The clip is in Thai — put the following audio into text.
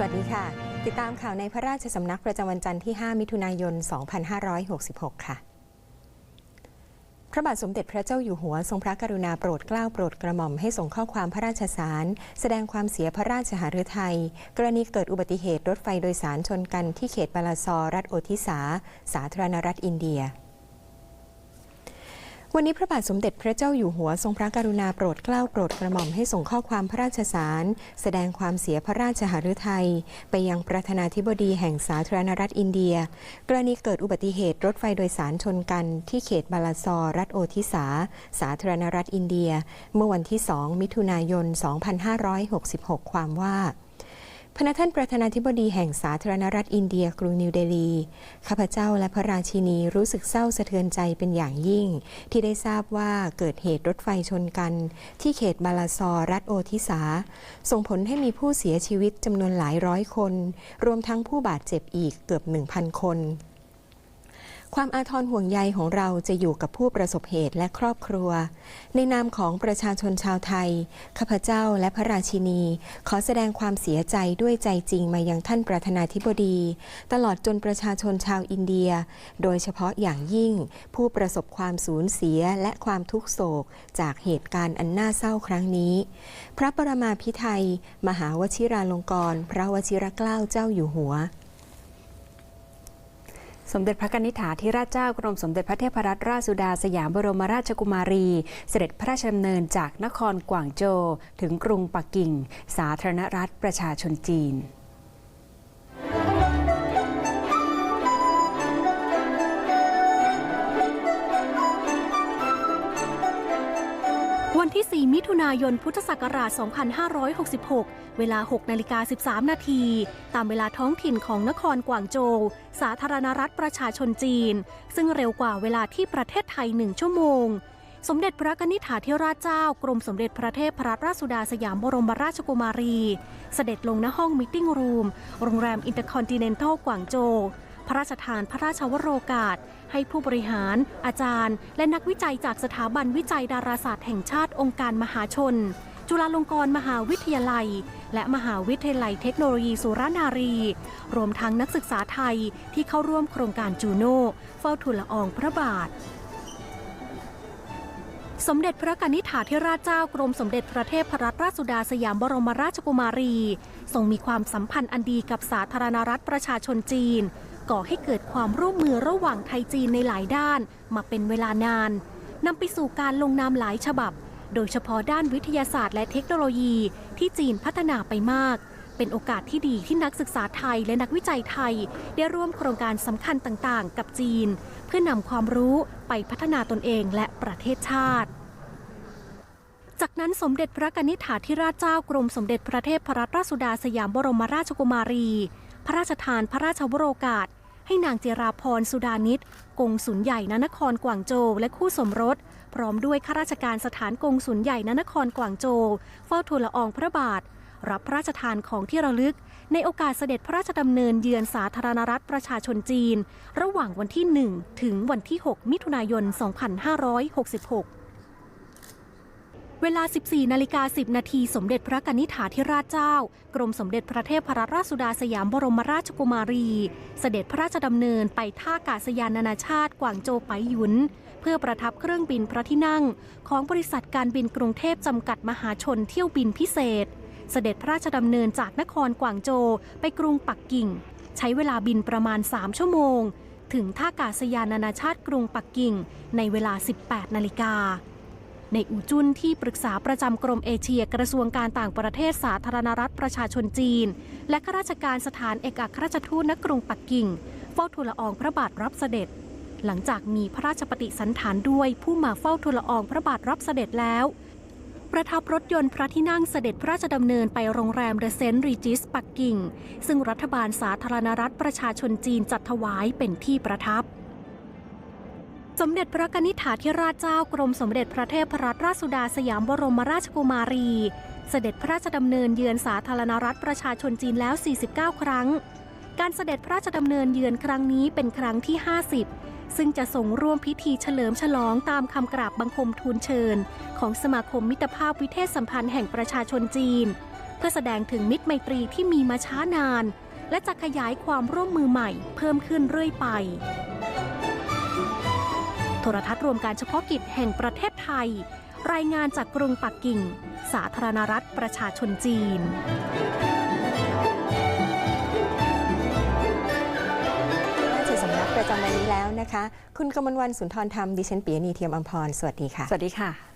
วัสดีค่ะ ติดตามข่าวในพระราชสำนักประจำวันจันทร์ที่ 5 มิถุนายน 2566 ค่ะ พระบาทสมเด็จพระเจ้าอยู่หัวทรงพระกรุณาโปรดเกล้าโปรดกระหม่อมให้ส่งข้อความพระราชสาร แสดงความเสียพระราชหฤทัยกรณีเกิดอุบัติเหตุรถไฟโดยสารชนกันที่เขตบาลาซอร์รัฐโอทิสา สาธารณรัฐอินเดีย วันนี้พระบาทสมเด็จพระเจ้าอยู่หัวทรงพระกรุณาโปรดเกล้าโปรดกระหม่อมให้ส่งข้อความพระราชสาร แสดงความเสียพระราชหฤทัยไปยังประธานาธิบดีแห่งสาธารณรัฐอินเดีย กรณีเกิดอุบัติเหตุรถไฟโดยสารชนกันที่เขตบาลาซอรัฐโอทิสา สาธารณรัฐอินเดีย เมื่อวันที่ 2 มิถุนายน 2566 ความว่า พระท่านประธานาธิบดีแห่งสาธารณรัฐอินเดียกรุงนิวเดลี ข้าพเจ้าและพระราชินีรู้สึกเศร้าสะเทือนใจเป็นอย่างยิ่ง ที่ได้ทราบว่าเกิดเหตุรถไฟชนกัน ที่เขตบาลาซอรัฐโอทิสา ส่งผลให้มีผู้เสียชีวิตจำนวนหลายร้อยคน รวมทั้งผู้บาดเจ็บอีกเกือบ 1,000 คน ความอาทรห่วงใยของเราจะอยู่กับผู้ประสบเหตุและครอบครัว ในนามของประชาชนชาวไทย ข้าพเจ้าและพระราชินี ขอแสดงความเสียใจด้วยใจจริงมายังท่านประธานาธิบดี ตลอดจนประชาชนชาวอินเดีย โดยเฉพาะอย่างยิ่ง ผู้ประสบความสูญเสียและความทุกโศกจากเหตุการณ์อันน่าเศร้าครั้งนี้ พระปรมาภิไธยมหาวชิราลงกรณ์พระวชิรเกล้าเจ้าอยู่หัว สมเด็จพระนิษฐาธิราชเจ้ากรมสมเด็จพระเทพรัตนราชสุดาสยามบรมราชกุมารี เสด็จพระราชดำเนินจากนครกวางโจวถึงกรุงปักกิ่ง สาธารณรัฐประชาชนจีน วันที่ 4 มิถุนายน พุทธศักราช 2566 เวลา 6 นาฬิกา 13 นาที ตามเวลาท้องถิ่นของนครกวางโจว สาธารณรัฐประชาชนจีน ซึ่งเร็วกว่าเวลาที่ประเทศไทย 1 ชั่วโมง สมเด็จพระนิษฐาธิราชเจ้า กรมสมเด็จพระเทพรัตนราชสุดาสยามบรมราชกุมารี เสด็จลงณห้องมิทติ้งรูม โรงแรมอินเตอร์คอนติเนนทัลกวางโจว ระราชทานพระราชวโรกาส ให้ผู้บริหาร อาจารย์ และนักวิจัยจากสถาบันวิจัยดาราศาสตร์แห่งชาติองค์การมหาชน จุฬาลงกรณ์มหาวิทยาลัย และมหาวิทยาลัยเทคโนโลยีสุรานารี รวมทั้งนักศึกษาไทยที่เข้าร่วมโครงการจูโน่เฝ้าทูลละอองพระบาทสมเด็จพระกนิษฐาธิราชเจ้ากรมสมเด็จพระเทพรัตนราชสุดาสยามบรมราชกุมารี ทรงมีความสัมพันธ์อันดีกับสาธารณรัฐประชาชนจีน ก่อให้เกิดความร่วมมือระหว่างไทยจีนในหลายด้าน มาเป็นเวลานานนำไปสู่การลงนามหลายฉบับ โดยเฉพาะด้านวิทยาศาสตร์และเทคโนโลยีที่จีนพัฒนาไปมาก เป็นโอกาสที่ดีที่นักศึกษาไทยและนักวิจัยไทย ได้ร่วมโครงการสำคัญต่างๆ กับจีน เพื่อนำความรู้ไปพัฒนาตนเองและประเทศชาติจากนั้นสมเด็จพระกนิษฐาธิราชเจ้ากรมสมเด็จพระเทพรัตนราชสุดาสยามบรมราชกุมารี พระราชทานพระราชวโรกาส ให้นางเจราพรสุดานิตกงสุลใหญ่ณนครกวางโจวและคู่สมรส พร้อมด้วยข้าราชการสถานกงสุลใหญ่ณนครกวางโจวเฝ้าทูลละอองพระบาท รับพระราชทานของที่ระลึก ในโอกาสเสด็จพระราชดำเนินเยือนสาธารณรัฐประชาชนจีน ระหว่างวันที่ 1 ถึงวันที่ 6 มิถุนายน 2566 เวลา 14 นาฬิกา 10 นาทีสมเด็จพระกนิษฐาธิราชเจ้า กรมสมเด็จพระเทพรัตนราชสุดาสยามบรมราชกุมารี เสด็จพระราชดำเนินไปท่ากาศยานนานาชาติกวางโจวไปหยุน เพื่อประทับเครื่องบินพระที่นั่ง ของบริษัทการบินกรุงเทพจำกัดมหาชนเที่ยวบินพิเศษ เสด็จพระราชดำเนินจากนครกวางโจวไปกรุงปักกิ่ง ใช้เวลาบินประมาณ 3 ชั่วโมง ถึงท่ากาศยานนานาชาติกรุงปักกิ่ง ในเวลา 18 นาฬิกา ในอูจุนที่ปรึกษาประจำกรมเอเชียกระทรวงการต่างประเทศสาธารณรัฐประชาชนจีน และข้าราชการสถานเอกอัครราชทูตณกรุงปักกิ่งเฝ้าทูลละอองพระบาทรับเสด็จ หลังจากมีพระราชปฏิสันถานด้วยผู้มาเฝ้าทูลละอองพระบาทรับเสด็จแล้วประทับรถยนต์พระที่นั่งเสด็จพระราชดำเนินไปโรงแรมเดอะเซนต์รีจิสปักกิ่ง ซึ่งรัฐบาลสาธารณรัฐประชาชนจีนจัดถวายเป็นที่ประทับ สมเด็จพระกนิษฐาธิราชเจ้ากรมสมเด็จพระเทพรัตนราชสุดาสยามบรมราชกุมารี เสด็จพระราชดำเนินเยือนสาธารณรัฐประชาชนจีนแล้ว 49 ครั้ง การเสด็จพระราชดำเนินเยือนครั้งนี้เป็นครั้งที่ 50 ซึ่งจะทรงร่วมพิธีเฉลิมฉลองตามคำกราบบังคมทูลเชิญ ของสมาคมมิตรภาพวิเทศสัมพันธ์แห่งประชาชนจีน เพื่อแสดงถึงมิตรไมตรีที่มีมาช้านาน และจะขยายความร่วมมือใหม่เพิ่มขึ้นเรื่อยไป โทรทัศน์รวมการเฉพาะกิจแห่งประเทศไทย รายงานจากกรุงปักกิ่ง สาธารณรัฐประชาชนจีนราชสำนักประจำวันนี้แล้วนะคะ คุณกมลวันสุนทรธรรม ดิฉันปียนีเทียมอัมพร สวัสดีค่ะ สวัสดีค่ะ